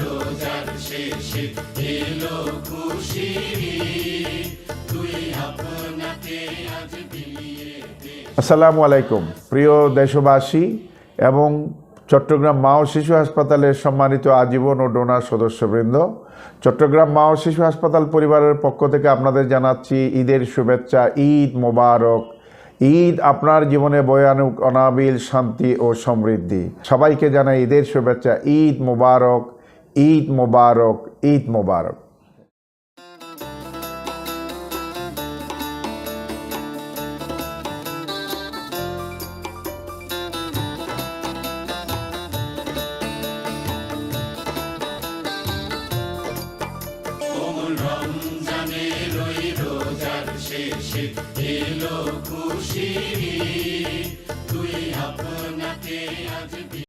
রোজার শেষে এলো ঈদ। তুই আপনাকে আজ আসসালামু আলাইকুম, প্রিয় দেশবাসী এবং চট্টগ্রাম মা ও শিশু হাসপাতালের সম্মানিত আজীবন ও ডোনার সদস্যবৃন্দ। চট্টগ্রাম মা ও শিশু হাসপাতাল পরিবারের পক্ষ থেকে আপনাদের জানাচ্ছি ঈদের শুভেচ্ছা, ঈদ মোবারক। ঈদ আপনার জীবনে বয়ানুক, অনাবিল, শান্তি ও সমৃদ্ধি। সবাইকে জানাই ঈদের শুভেচ্ছা। ঈদ মোবারক ঈদ মোবারক ঈদ মোবারক। এলো খুশির তুই আপনাকে আজ